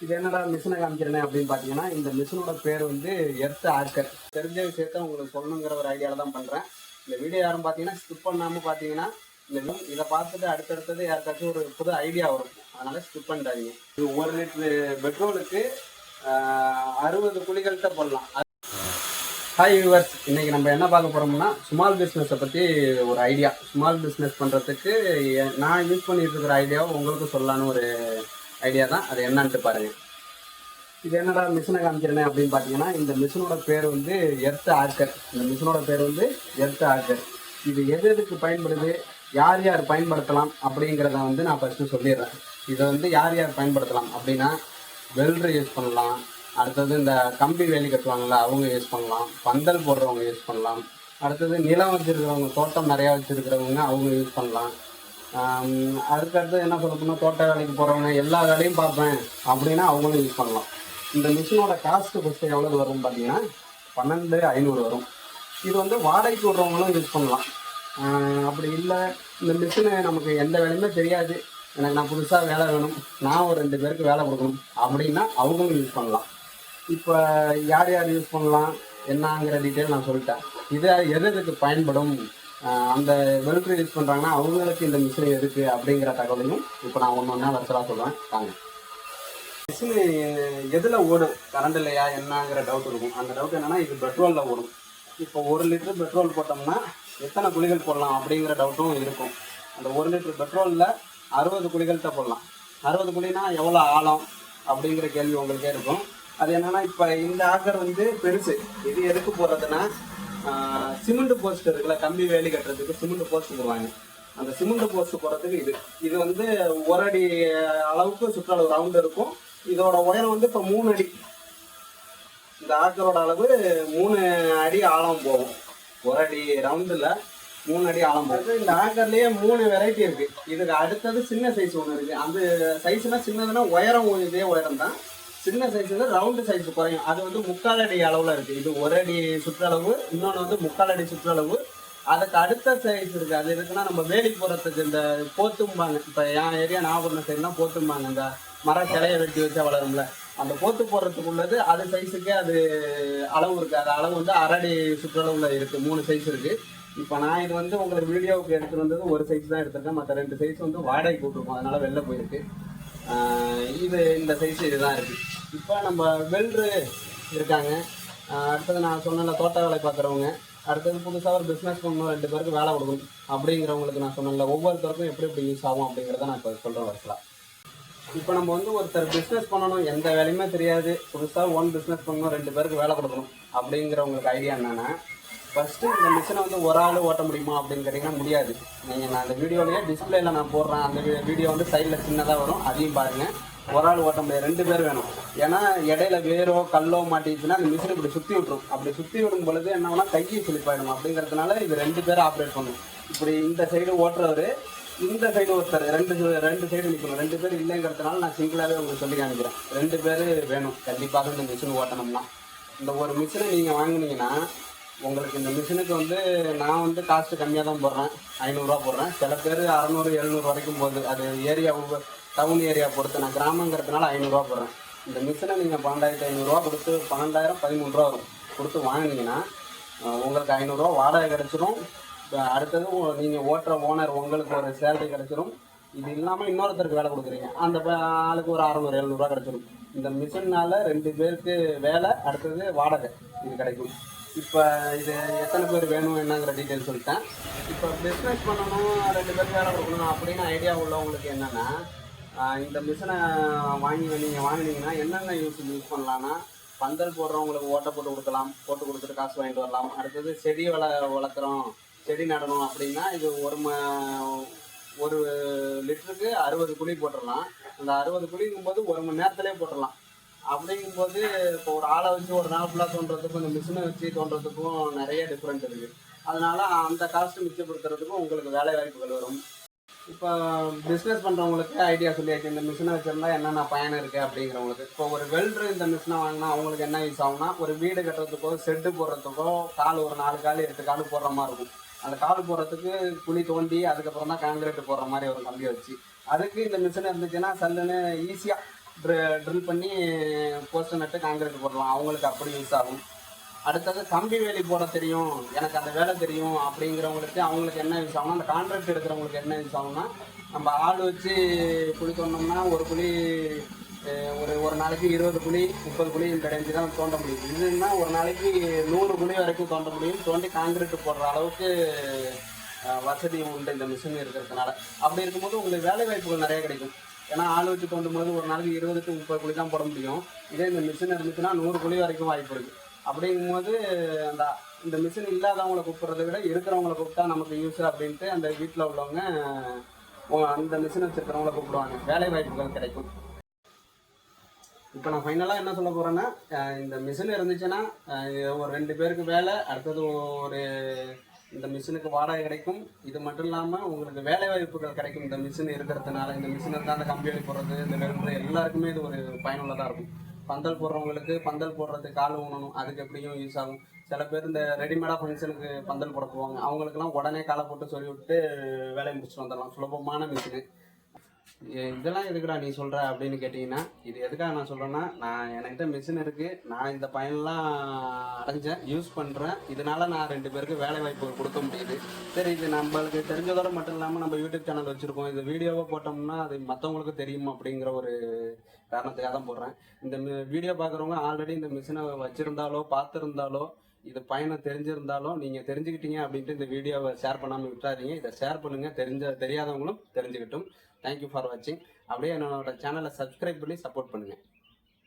இது என்னடா மிஷினை காமிக்கிறேனே அப்படின்னு பார்த்தீங்கன்னா இந்த மிஷினோட பேர் வந்து எர்த் ஆர்க்கர் தெரிஞ்ச விஷயத்த உங்களுக்கு சொல்லணுங்கிற ஒரு ஐடியாவில் தான் பண்ணுறேன் இந்த வீடியோ யாரும் பார்த்தீங்கன்னா ஸ்கிப் பண்ணாமல் பார்த்தீங்கன்னா இந்த இதை பார்த்துட்டு அடுத்தடுத்தது யாருக்காச்சும் ஒரு புது ஐடியா வரும். அதனால் ஸ்கிப் பண்ணிட்டாதீங்க இது ஒரு லிட்டரு பெட்ரோலுக்கு அறுபது குழிகள்கிட்ட போடலாம். ஹாய் யூவர்ஸ் இன்றைக்கி நம்ம என்ன பார்க்க போகிறோம்னா ஸ்மால் பிஸ்னஸை பற்றி ஒரு ஐடியா ஸ்மால் பிஸ்னஸ் பண்ணுறதுக்கு நான் யூஸ் பண்ணிட்டு இருக்கிற ஐடியாவை உங்களுக்கு சொல்லலான்னு ஒரு ஐடியா தான். அது என்னன்ட்டு பாருங்க. இது என்னடா மிஷினை காமிக்கிறேனே அப்படின்னு பார்த்தீங்கன்னா இந்த மிஷினோட பேர் வந்து எர்த் ஆர்க்கர் இந்த மிஷினோட பேர் வந்து எர்த் ஆர்க்கர் இது எது எதுக்கு பயன்படுது? யார் யார் பயன்படுத்தலாம் அப்படிங்கிறத வந்து நான் ஃபஸ்ட்டு சொல்லிடுறேன். இதை வந்து யார் யார் பயன்படுத்தலாம் அப்படின்னா வெல்டர் யூஸ் பண்ணலாம். அடுத்தது இந்த கம்பி வேலி கட்டுவாங்கள்ல அவங்க யூஸ் பண்ணலாம். பந்தல் போடுறவங்க யூஸ் பண்ணலாம். அடுத்தது நிலம் வச்சிருக்கிறவங்க தோட்டம் நிறையா வச்சுருக்கிறவங்க அவங்க யூஸ் பண்ணலாம். அதுக்கடுத்து என்ன சொல்ல போனால் தோட்ட வேலைக்கு போகிறவங்க எல்லா வேலையும் பார்ப்பேன் அப்படின்னா அவங்களும் யூஸ் பண்ணலாம். இந்த மிஷினோட காஸ்ட்டு ஃபஸ்ட்டு எவ்வளோ வரும்னு பார்த்தீங்கன்னா பன்னெண்டு ஐநூறு வரும். இது வந்து வாடகைக்கு விடுறவங்களும் யூஸ் பண்ணலாம். அப்படி இல்லை இந்த மிஷினு நமக்கு எந்த வேலையுமே தெரியாது. எனக்கு நான் புதுசாக வேலை வேணும் நான் ஒரு ரெண்டு பேருக்கு வேலை கொடுக்கணும் அப்படின்னா அவங்களும் யூஸ் பண்ணலாம். இப்போ யார் யார் யூஸ் பண்ணலாம் என்னங்கிற டீட்டெயில் நான் சொல்லிட்டேன். இது எது எதுக்கு பயன்படும்? அந்த வெல்ட்ரு யூஸ் பண்ணுறாங்கன்னா அவங்களுக்கு இந்த மிஷின் இருக்குது அப்படிங்கிற தகவலையும் இப்போ நான் ஒன்று ஒன்றா வருஷலாக சொல்லுவேன் தாங்க மிஷின் எதில் ஓடும்? கரண்ட் இல்லையா? என்னங்கிற டவுட் இருக்கும். அந்த டவுட் என்னென்னா இது பெட்ரோலில் ஓடும். இப்போ ஒரு லிட்டர் பெட்ரோல் போட்டோம்னா எத்தனை குழிகள் போடலாம் அப்படிங்கிற டவுட்டும் இருக்கும். அந்த ஒரு லிட்டர் பெட்ரோலில் அறுபது குழிகள்கிட்ட போடலாம். அறுபது குழினா எவ்வளோ ஆழம் அப்படிங்கிற கேள்வி உங்களுக்கே இருக்கும். அது என்னென்னா இப்போ இந்த ஆக்கர் வந்து பெருசு. இது எதுக்கு போடுறதுன்னா சிமெண்ட் போஸ்ட் இருக்குல்ல கம்பி வேலி கட்டுறதுக்கு சிமெண்ட் போஸ்ட் போடுவாங்க. அந்த சிமெண்ட் போஸ்ட் போடுறதுக்கு இது. இது வந்து ஒரு அடி அளவுக்கு சுற்றளவு ரவுண்ட் இருக்கும். இதோட உயரம் வந்து இப்போ மூணு அடி. இந்த ஆக்கரோட அளவு மூணு அடி ஆழம் போகும். ஒரு அடி ரவுண்டில் மூணு அடி ஆழம் போகும். இந்த ஆக்கர்லேயே மூணு வெரைட்டி இருக்கு. இதுக்கு அடுத்தது சின்ன சைஸ் ஒன்று இருக்கு. அந்த சைஸ்னா சின்னதுன்னா உயரம் இதே உயரம் தான். சின்ன சைஸ்ல ரவுண்டு சைஸ் குறையும். அது வந்து முக்கால் அடி அளவுல இருக்கு. இது ஒரு அடி சுற்றளவு இன்னொன்று வந்து முக்கால் அடி சுற்றளவு. அதுக்கு அடுத்த சைஸ் இருக்கு. அது இருக்குன்னா நம்ம வேலைக்கு போறதுக்கு இந்த போத்தும்பாங்க. இப்போ என் ஏரியா நாகப்பட்டினம் சைட்லாம் போத்தும்பாங்க. இந்த மர கிளைய வெட்டி வச்சா வளரும்ல. அந்த போத்து போடுறதுக்கு உள்ளது அது சைஸுக்கே அது அளவு இருக்கு. அது அளவு வந்து அரடி சுற்றளவுல இருக்கு. மூணு சைஸ் இருக்கு. இப்போ நான் இது வந்து உங்களுக்கு வீடியோவுக்கு எடுத்துட்டு வந்தது ஒரு சைஸ் தான் எடுத்திருக்கேன். மற்ற ரெண்டு சைஸ் வந்து வாடகை கூட்டிருக்கோம் அதனால வெளில போயிருக்கு. இது இந்த சைஸ் இதுதான் இருக்கு. இப்போ நம்ம வெல்ட்ரு இருக்காங்க. அடுத்தது நான் சொன்ன தோட்ட வேலை பார்க்குறவங்க. அடுத்தது புதுசாக ஒரு பிஸ்னஸ் பண்ணணும் ரெண்டு பேருக்கு வேலை கொடுக்கணும். அப்படிங்கிறவங்களுக்கு நான் சொன்னல ஒவ்வொருத்தருக்கும் எப்படி எப்படி யூஸ் ஆகும் அப்படிங்கிறத நான் இப்போ சொல்கிறேன் வரலாம் இப்போ நம்ம வந்து ஒருத்தர் பிஸ்னஸ் பண்ணணும் எந்த வேலையுமே தெரியாது. புதுசாக ஓன் பிஸ்னஸ் பண்ணணும் ரெண்டு பேருக்கு வேலை கொடுக்கணும் அப்படிங்கிறவங்களுக்கு ஐடியா என்னென்னா ஃபஸ்ட்டு இந்த மிஷினை வந்து ஒரு ஆள் ஓட்ட முடியுமா அப்படின்னு கேட்டிங்கன்னா முடியாது. நீங்கள் நான் அந்த வீடியோலேயே டிஸ்பிளேயில் நான் போடுறேன். அந்த வீடியோ வந்து சைடில் சின்னதாக வரும். அதையும் பாருங்கள் ஒரு ஆள் ஓட்ட முடியாது. ரெண்டு பேர் வேணும். ஏன்னா இடையில வேரோ கல்லோ மாட்டிச்சுன்னா அந்த மிஷின் இப்படி சுற்றி விட்டுரும். அப்படி சுற்றி விடும் பொழுது என்ன கைக்கு கையை சுழிப்பாயிடும் அப்படிங்கிறதுனால இது ரெண்டு பேரும் ஆப்ரேட் பண்ணும். இப்படி இந்த சைடு ஓட்டுறவர் இந்த சைடு ஒருத்தர் ரெண்டு ரெண்டு சைடு நிற்கணும் ரெண்டு பேர் இல்லைங்கிறதுனால நான் சிங்கிளாகவே உங்களுக்கு சொல்லி காமிக்கிறேன். ரெண்டு பேர் வேணும். கண்டிப்பாக இந்த மிஷின் ஓட்டணும்னா. இந்த ஒரு மிஷினை நீங்கள் வாங்கினீங்கன்னா உங்களுக்கு இந்த மிஷினுக்கு வந்து நான் வந்து காஸ்ட்டு கம்மியாக தான் போடுறேன் ஐநூறுரூவா போடுறேன். சில பேர் அறநூறு எழுநூறு வரைக்கும் போகுது. அது ஏரியா டவுன் ஏரியா பொறுத்து நான் கிராமங்கிறதுனால ஐநூறுரூவா போடுறேன். இந்த மிஷினை நீங்கள் பன்னெண்டாயிரத்தி ஐநூறுரூவா கொடுத்து பன்னெண்டாயிரம் பதிமூன்று ரூபா வரும் கொடுத்து வாங்குனீங்கன்னா உங்களுக்கு ஐநூறுரூவா வாடகை கிடச்சிரும். அடுத்தது நீங்கள் ஓட்டுற ஓனர் உங்களுக்கு ஒரு சேலரி கிடச்சிரும். இது இல்லாமல் இன்னொருத்தருக்கு வேலை கொடுக்குறீங்க. அந்த ஆளுக்கு ஒரு அறநூறு எழுநூறுவா கிடச்சிரும். இந்த மிஷின்னால ரெண்டு பேருக்கு வேலை அடுத்தது வாடகை இது கிடைக்கும். இப்போ இது எத்தனை பேர் வேணும் என்னங்கிற டீட்டெயில் சொல்லிட்டேன். இப்போ பிஸ்னஸ் பண்ணணும் ரெண்டு பேருக்கு வேலை கொடுக்கணும் அப்படின்னு ஐடியா உள்ளவங்களுக்கு என்னென்னா இந்த மிஷினை வாங்கி நீங்கள் வாங்கினீங்கன்னா என்னென்ன யூஸ் யூஸ் பண்ணலான்னா பந்தல் போடுறவங்களுக்கு ஓட்டை போட்டு கொடுக்கலாம் போட்டு கொடுத்துட்டு காசு வாங்கிட்டு வரலாம். அடுத்தது செடி வள வளர்க்குறோம் செடி நடணும் அப்படின்னா இது ஒரு ம ஒரு லிட்டருக்கு அறுபது குழி போட்டுடலாம். அந்த அறுபது குழிங்கும்போது ஒரு மணி நேரத்துலேயே போட்டுடலாம். அப்படிங்கும்போது இப்போ ஒரு ஆளை வச்சு ஒரு நாள் ஃபுல்லாக தோன்றதுக்கும் இந்த மிஷினை வச்சு தோன்றதுக்கும் நிறைய டிஃப்ரெண்ட் இருக்குது அதனால் அந்த காஸ்ட்டு மிச்சப்படுத்துறதுக்கும் உங்களுக்கு வேலை வாய்ப்புகள் வரும். இப்போ பிஸ்னஸ் பண்ணுறவங்களுக்கு ஐடியா சொல்லியாச்சு. இந்த மிஷினை வச்சுருந்தா என்னென்ன பயன் இருக்குது அப்படிங்கிறவங்களுக்கு. இப்போ ஒரு வெல்டர் இந்த மிஷினை வாங்கினா அவங்களுக்கு என்ன யூஸ் ஆகும்னா ஒரு வீடு கட்டுறதுக்கோ செட்டு போடுறதுக்கோ கால் ஒரு நாலு கால் எட்டு கால் போடுற மாதிரி இருக்கும். அந்த கால் போடுறதுக்கு குழி தோண்டி அதுக்கப்புறம் தான் காங்கிரீட் போடுற மாதிரி ஒரு கம்பி வச்சு அதுக்கு இந்த மிஷின் இருந்துச்சுன்னா சல்லுன்னு ஈஸியாக ட்ரில் பண்ணி போஸ்டர் நட்டு காங்கிரீட் போடலாம். அவங்களுக்கு அப்படி யூஸ் ஆகும். அடுத்தது கம்பி வேலி போட தெரியும். எனக்கு அந்த வேலை தெரியும் அப்படிங்கிறவங்களுக்கு அவங்களுக்கு என்ன யூஸ் ஆகும்னா அந்த கான்ட்ராக்ட் எடுக்கிறவங்களுக்கு என்ன யூஸ் ஆகும்னா நம்ம ஆள் வச்சு குழி தோண்டோம்னா ஒரு குழி ஒரு ஒரு நாளைக்கு இருபது குழி முப்பது குழி இந்த ரேஞ்சு தான் தோண்ட முடியும். இதுன்னா ஒரு நாளைக்கு நூறு குழி வரைக்கும் தோண்ட முடியும். தோண்டி காங்கிரீட் போடுற அளவுக்கு வசதி உண்டு இந்த மிஷின் இருக்கிறதுனால. அப்படி இருக்கும்போது உங்களுக்கு வேலை வாய்ப்புகள் நிறைய கிடைக்கும். ஏன்னா ஆள் வச்சு தோண்டும் போது ஒரு நாளைக்கு இருபது டு முப்பது குழி தான் போட முடியும். இதே இந்த மிஷின் இருந்துச்சுன்னா நூறு குழி வரைக்கும் வாய்ப்பு இருக்குது அப்படிங்கும்போது அந்த இந்த மிஷின் இல்லாதவங்களை கூப்பிட்றத விட இருக்கிறவங்கள கூப்பிட்டா நமக்கு யூஸ் அப்படின்ட்டு அந்த வீட்டில் உள்ளவங்க அந்த மிஷின் வச்சிருக்கிறவங்கள கூப்பிடுவாங்க. வேலை வாய்ப்புகள் கிடைக்கும். இப்போ நான் ஃபைனலாக என்ன சொல்ல போகிறேன்னா இந்த மிஷின் இருந்துச்சுன்னா ஒரு ரெண்டு பேருக்கு வேலை அடுத்தது ஒரு இந்த மிஷினுக்கு வாடகை கிடைக்கும். இது மட்டும் இல்லாமல் உங்களுக்கு வேலை வாய்ப்புகள் கிடைக்கும். இந்த மிஷின் இருக்கிறதுனால இந்த மிஷின் இருந்தால் அந்த கம்பி அடி இந்த வெறும் எல்லாருக்குமே இது ஒரு பயனுள்ளதாக இருக்கும். பந்தல் போடுறவங்களுக்கு பந்தல் போடுறதுக்கு கால் ஊனணும். அதுக்கு எப்படியும் யூஸ் ஆகும். சில பேர் இந்த ரெடிமேடாக ஃபங்க்ஷனுக்கு பந்தல் போட போவாங்க. அவங்களுக்குலாம் உடனே காலை போட்டு சொல்லி விட்டு வேலையை முடிச்சுட்டு வந்துடலாம். சுலபமான மிஷினு இதெல்லாம் எதுக்குடா நீ சொல்ற அப்படின்னு கேட்டிங்கன்னா இது எதுக்காக நான் சொல்றேன்னா நான் என்கிட்ட மிஷின் இருக்கு. நான் இந்த பயன்லாம் அடைஞ்சேன். யூஸ் பண்றேன். இதனால நான் ரெண்டு பேருக்கு வேலை வாய்ப்பு கொடுக்க முடியுது. சரி இது நம்மளுக்கு தெரிஞ்சதோட மட்டும் இல்லாமல் நம்ம யூடியூப் சேனல் வச்சிருக்கோம். இந்த வீடியோவை போட்டோம்னா அது மற்றவங்களுக்கு தெரியும் அப்படிங்கிற ஒரு காரணத்துக்காக தான் போடுறேன். இந்த வீடியோ பார்க்குறவங்க ஆல்ரெடி இந்த மிஷினை வச்சிருந்தாலோ பார்த்துருந்தாலோ இது பயணம் தெரிஞ்சிருந்தாலும் நீங்கள் தெரிஞ்சுக்கிட்டீங்க அப்படின்ட்டு இந்த வீடியோவை ஷேர் பண்ணாமல் விட்டுறாதீங்க. இதை ஷேர் பண்ணுங்கள் தெரிஞ்ச தெரியாதவங்களும் தெரிஞ்சுக்கிட்டும். தேங்க்யூ ஃபார் வாட்சிங் அப்படியே என்னோட சேனலை சப்ஸ்கிரைப் பண்ணி சப்போர்ட் பண்ணுங்கள்